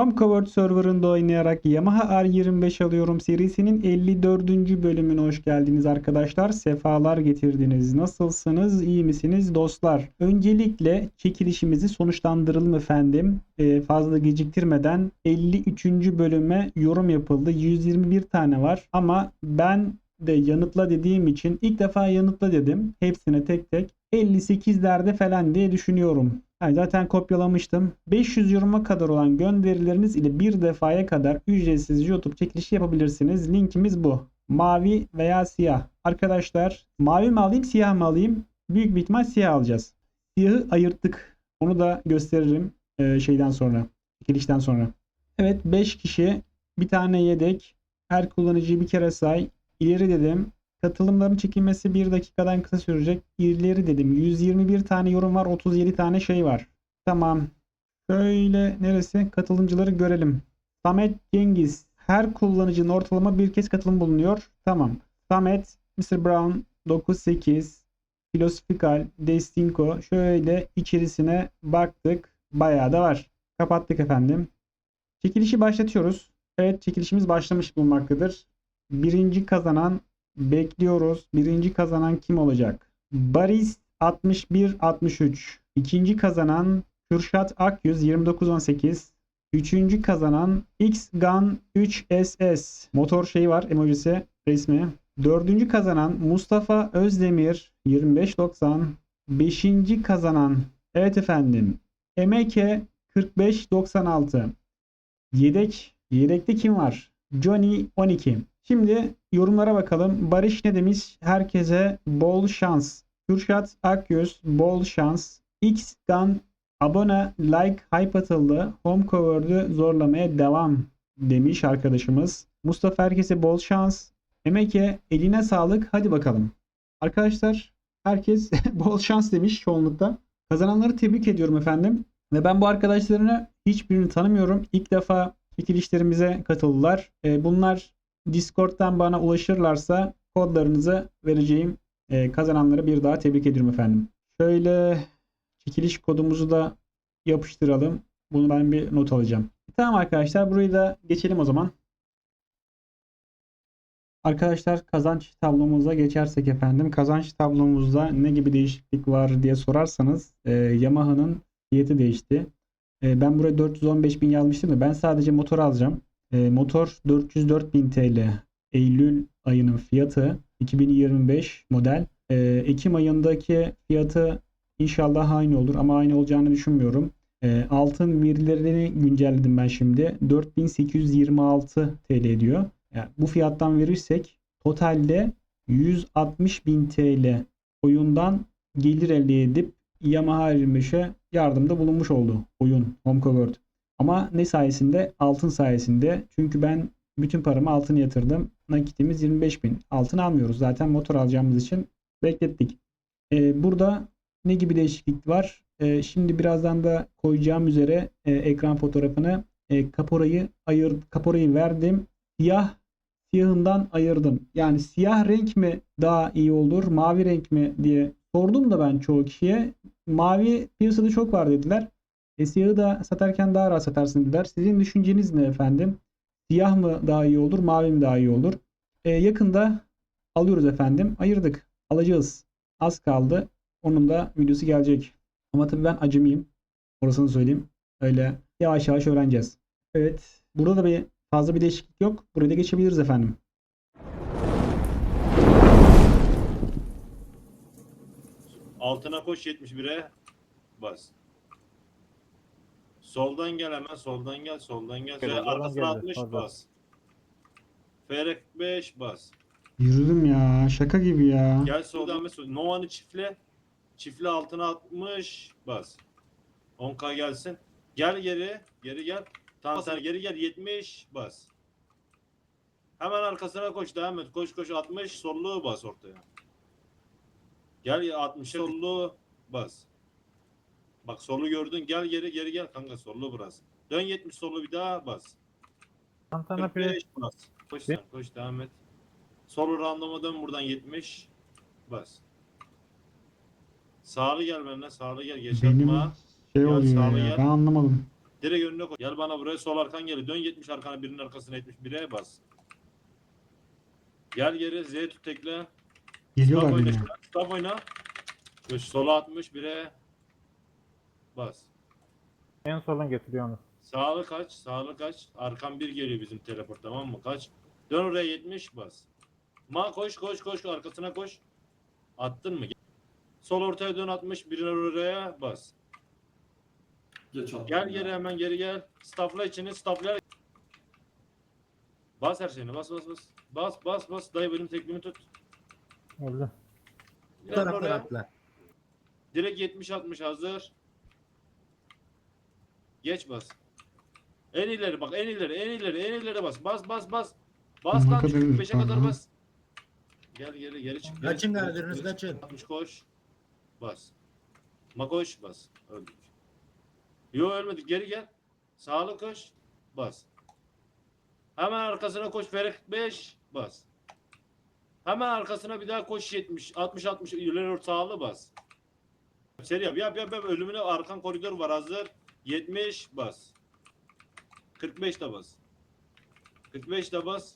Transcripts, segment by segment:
Homecovered serverında oynayarak Yamaha R25 alıyorum serisinin 54. bölümüne hoş geldiniz arkadaşlar. Sefalar getirdiniz. Nasılsınız? İyi misiniz dostlar? Öncelikle çekilişimizi sonuçlandıralım efendim. Ee, fazla geciktirmeden 53. bölüme yorum yapıldı. 121 tane var ama ben de yanıtla dediğim için ilk defa yanıtla dedim. Hepsine tek tek 58'lerde falan diye düşünüyorum. Yani zaten kopyalamıştım. 500 yoruma kadar olan gönderileriniz ile bir defaya kadar ücretsiz YouTube çekilişi yapabilirsiniz. Linkimiz bu. Mavi veya siyah. Arkadaşlar mavi mi alayım siyah mı alayım? Büyük bir ihtimal siyah alacağız. Siyahı ayırttık. Onu da gösteririm e, şeyden sonra. Çekilişten sonra. Evet 5 kişi. Bir tane yedek. Her kullanıcıyı bir kere say. İleri dedim. Katılımların çekilmesi 1 dakikadan kısa sürecek. İleri dedim. 121 tane yorum var. 37 tane şey var. Tamam. Şöyle neresi? Katılımcıları görelim. Samet Cengiz. Her kullanıcının ortalama bir kez katılım bulunuyor. Tamam. Samet, Mr. Brown 98, Filosofikal, Destinko. Şöyle içerisine baktık. Bayağı da var. Kapattık efendim. Çekilişi başlatıyoruz. Evet çekilişimiz başlamış bulunmaktadır. Birinci kazanan bekliyoruz. Birinci kazanan kim olacak? Baris 61-63. İkinci kazanan Kürşat Akyüz 29-18. Üçüncü kazanan X-Gun 3SS. Motor şeyi var emojisi resmi. Dördüncü kazanan Mustafa Özdemir 25-90. Beşinci kazanan evet efendim Emeke 45-96. Yedek. Yedekte kim var? Johnny 12. Şimdi yorumlara bakalım. Barış ne demiş? Herkese bol şans. Kürşat Akyüz bol şans. X-Gun abone, like, hype atıldı. Home cover'ı zorlamaya devam demiş arkadaşımız. Mustafa herkese bol şans. Emeke eline sağlık. Hadi bakalım. Arkadaşlar herkes bol şans demiş çoğunlukta. Kazananları tebrik ediyorum efendim. Ve ben bu arkadaşlarını hiçbirini tanımıyorum. İlk defa çekilişlerimize katıldılar. E, bunlar Discord'dan bana ulaşırlarsa kodlarınızı vereceğim. E, kazananları bir daha tebrik ediyorum efendim. Şöyle çekiliş kodumuzu da yapıştıralım. Bunu ben bir not alacağım. Tamam arkadaşlar burayı da geçelim o zaman. Arkadaşlar kazanç tablomuza geçersek efendim. Kazanç tablomuzda ne gibi değişiklik var diye sorarsanız e, Yamaha'nın fiyatı değişti. E, ben buraya 415 bin yazmıştım da ben sadece motor alacağım. E, motor 404 TL Eylül ayının fiyatı 2025 model. E, Ekim ayındaki fiyatı inşallah aynı olur ama aynı olacağını düşünmüyorum. E, altın verilerini güncelledim ben şimdi. 4826 TL diyor. Yani bu fiyattan verirsek totalde 160 bin TL oyundan gelir elde edip Yamaha 25'e yardımda bulunmuş oldu oyun HomeCovered. Ama ne sayesinde? Altın sayesinde. Çünkü ben bütün paramı altına yatırdım. Nakitimiz 25 bin. Altın almıyoruz. Zaten motor alacağımız için beklettik. Ee, burada ne gibi değişiklik var? Ee, şimdi birazdan da koyacağım üzere e, ekran fotoğrafını e, kaporayı ayır kaporayı verdim. Siyah siyahından ayırdım. Yani siyah renk mi daha iyi olur, mavi renk mi diye sordum da ben çoğu kişiye. Mavi piyasada çok var dediler. Siyahı da satarken daha rahat satarsın dediler. Sizin düşünceniz ne efendim? Siyah mı daha iyi olur, mavi mi daha iyi olur? E, yakında alıyoruz efendim. Ayırdık. Alacağız. Az kaldı. Onun da videosu gelecek. Ama tabii ben acımıyım. Orasını söyleyeyim. Öyle yavaş yavaş öğreneceğiz. Evet. Burada da bir fazla bir değişiklik yok. Buraya da geçebiliriz efendim. Altına koş 71'e bas. Soldan gel hemen soldan gel soldan gel. Şöyle arkasına geldi, 60 oradan. bas. Ferek 5 bas. Yürüdüm ya. Şaka gibi ya. Gel soldan mesela Nova'nı çiftle. Çiftle altına 60 bas. 10k gelsin. Gel geri. Geri gel. Tamam sen geri gel 70 bas. Hemen arkasına koş devam et. Koş koş 60 solluğu bas ortaya. Gel 60 solluğu bas. Bak solu gördün. Gel geri geri gel kanka sollu burası. Dön 70 solu bir daha bas. Santana Pre 45 bas. Koş sen koş devam et. Solu randoma dön buradan 70 bas. Sağlı gel benimle sağlı gel geç Benim atma. şey Gel oluyor sağlı ya. gel. Ben anlamadım. Direkt önüne koy. Gel bana buraya sol arkan geliyor. Dön 70 arkana birinin arkasına 71'e bas. Gel geri Z tut tekle. Geliyorlar Stop oyna. Stop oyna. Şu sola 61'e bas. En solun getiriyor onu. Sağlı kaç, sağlı kaç. Arkan bir geliyor bizim teleport tamam mı? Kaç. Dön oraya 70 bas. Ma koş koş koş arkasına koş. Attın mı? Sol ortaya dön 60 birine oraya bas. Geç attım Gel ya. geri hemen geri gel. Stafla içini stafla. Bas her şeyini bas bas bas. Bas bas bas. Dayı benim teklimi tut. Gel taraftan oraya. atla. Direkt 70 60 hazır. Geç bas. En ileri bak en ileri en ileri en ileri bas. Bas bas bas. Bas Ne lan kadar 45'e kadar aha. bas. Gel geri geri çık. geri Kaçın çık, geri kaçın. çık. 60 koş. Bas. Ma koş bas. Öldük. Yo ölmedik geri gel. Sağlı koş. Bas. Hemen arkasına koş. Ferek 5 bas. Hemen arkasına bir daha koş 70. 60 60 ileri sağlı bas. Seri yap yap yap yap. Ölümüne arkan koridor var hazır. 70 bas. 45 de bas. 45 de bas.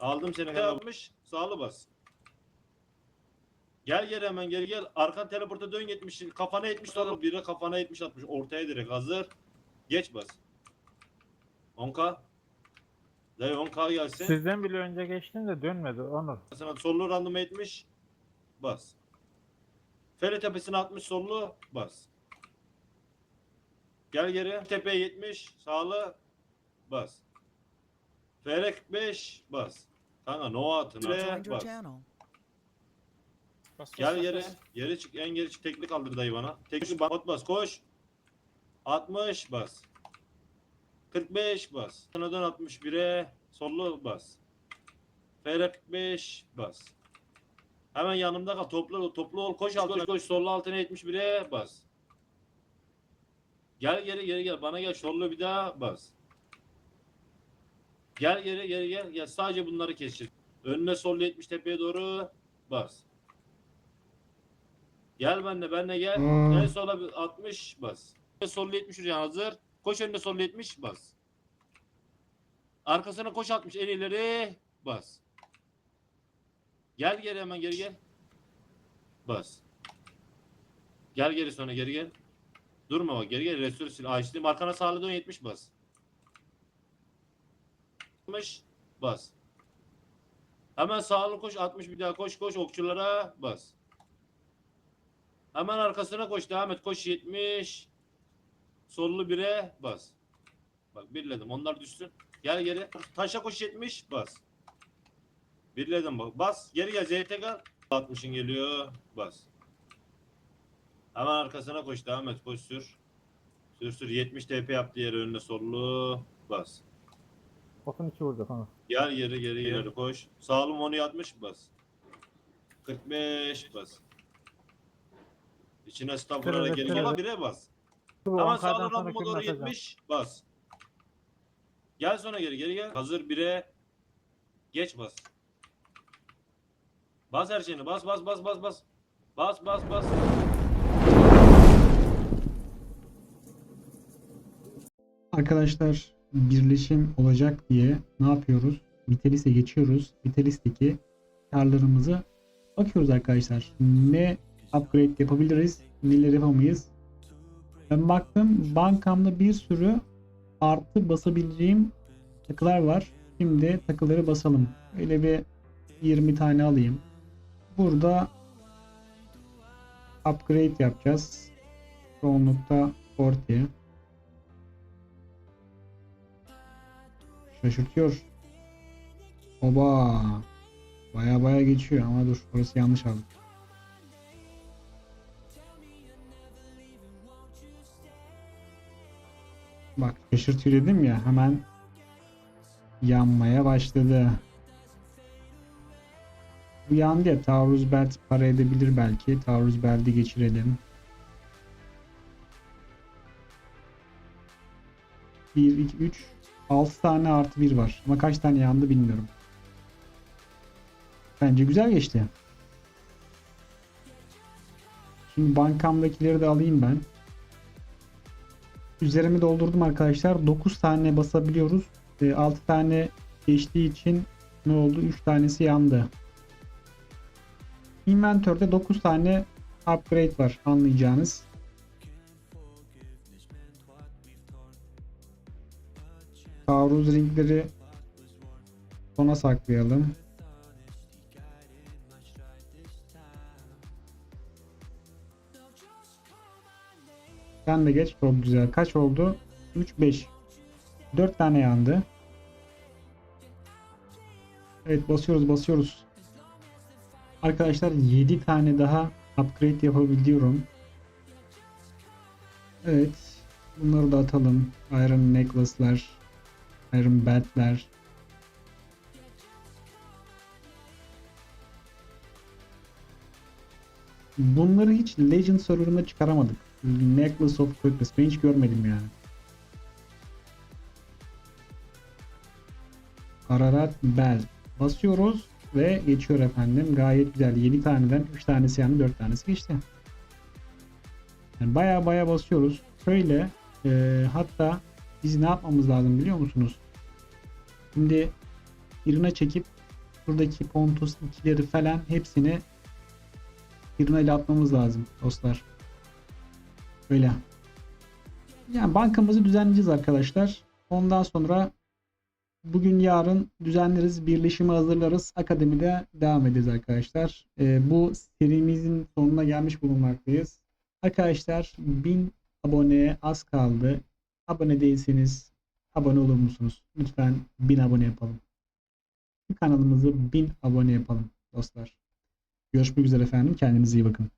Aldım seni. 60 sağlı bas. Gel geri hemen geri gel. Arkan teleporta dön 70. Kafana 70 sonra biri kafana 70 60. Ortaya direkt hazır. Geç bas. 10k. Dayı 10k gelsin. Sizden bile önce geçtim de dönmedi Onur. Sana sollu random 70 bas. Fere tepesine 60 sollu bas. Gel geri tepeye 70 sağlı bas. Fere 45 bas. Kanka no atın bas. channel. Gel geri geri çık en geri çık tekli kaldır dayı bana. Tekli bas bas koş. 60 bas. 45 bas. Sonra dön 61'e sollu bas. Fere 45 bas. Hemen yanımda kal. Toplu toplu ol. Koş altına koş. Sollu altına 71'e bas. Gel geri geri gel. Bana gel. Sollu bir daha bas. Gel geri geri gel. Gel sadece bunları keseceğiz. Önüne sollu 70 tepeye doğru bas. Gel benle benle gel. Aa. En sola bir 60 bas. En sollu 70 hocam hazır. Koş önüne sollu 70 bas. Arkasına koş 60 en ileri bas. Gel geri hemen geri gel. Bas. Gel geri sonra geri gel. Durma bak geri gel. Restore sil. Açtım. Arkana sağlı dön 70 bas. 60 bas. Hemen sağlı koş 60 bir daha koş koş okçulara bas. Hemen arkasına koş devam et koş 70. Sollu bire bas. Bak birledim onlar düşsün. Gel geri. Taşa koş 70 bas. Birledim bak. Bas. Geri gel ZT kal. 60'ın geliyor. Bas. Hemen arkasına koş devam et koş sür. Sür sür 70 TP yaptı yere önüne sollu. Bas. Otun içi vurdu Onur. Gel geri geri geri koş. Sağlım onu 60 bas. 45 bas. İçine stop Şöyle, vurarak geri. Bire bas. Bu Hemen kürünü doğru atacağım. 70 bas. Gel sonra geri geri gel. Hazır bire. Geç bas. Bas her şeyini. Bas bas bas bas bas. Bas bas bas. Arkadaşlar birleşim olacak diye ne yapıyoruz? Vitalis'e geçiyoruz. Vitalis'teki karlarımızı bakıyoruz arkadaşlar. Ne upgrade yapabiliriz, neler yapamayız. Ben baktım bankamda bir sürü artı basabileceğim takılar var. Şimdi takıları basalım. Öyle bir 20 tane alayım. Burada upgrade yapacağız. Çoğunlukta ortaya. Şaşırtıyor. Oba. Baya baya geçiyor ama dur orası yanlış aldık. Bak şaşırtıyor dedim ya hemen yanmaya başladı. Bu yandı ya taarruz belt para edebilir belki. Taarruz belti geçirelim. 1, 2, 3, 6 tane artı 1 var. Ama kaç tane yandı bilmiyorum. Bence güzel geçti. Şimdi bankamdakileri de alayım ben. üzerimi doldurdum arkadaşlar. 9 tane basabiliyoruz. 6 tane geçtiği için ne oldu? 3 tanesi yandı. Inventörde 9 tane upgrade var anlayacağınız. Taarruz ringleri sona saklayalım. Sen de geç. Çok güzel. Kaç oldu? 3, 5. 4 tane yandı. Evet basıyoruz basıyoruz. Arkadaşlar 7 tane daha upgrade yapabiliyorum. Evet. Bunları da atalım. Iron necklace'lar. Iron bat'ler. Bunları hiç Legend serverında çıkaramadık. Necklace of Quickness. Ben hiç görmedim yani. Ararat Bell. Basıyoruz ve geçiyor efendim. Gayet güzel. 7 taneden 3 tanesi yani 4 tanesi geçti. Yani baya baya basıyoruz. Şöyle e, hatta biz ne yapmamız lazım biliyor musunuz? Şimdi birine çekip buradaki Pontus ikileri falan hepsini birine ile atmamız lazım dostlar. Öyle. Yani bankamızı düzenleyeceğiz arkadaşlar. Ondan sonra bugün yarın düzenleriz, birleşimi hazırlarız. Akademide devam ederiz arkadaşlar. Ee, bu serimizin sonuna gelmiş bulunmaktayız. Arkadaşlar 1000 aboneye az kaldı. Abone değilseniz abone olur musunuz? Lütfen 1000 abone yapalım. Kanalımızı 1000 abone yapalım dostlar. Görüşmek üzere efendim. Kendinize iyi bakın.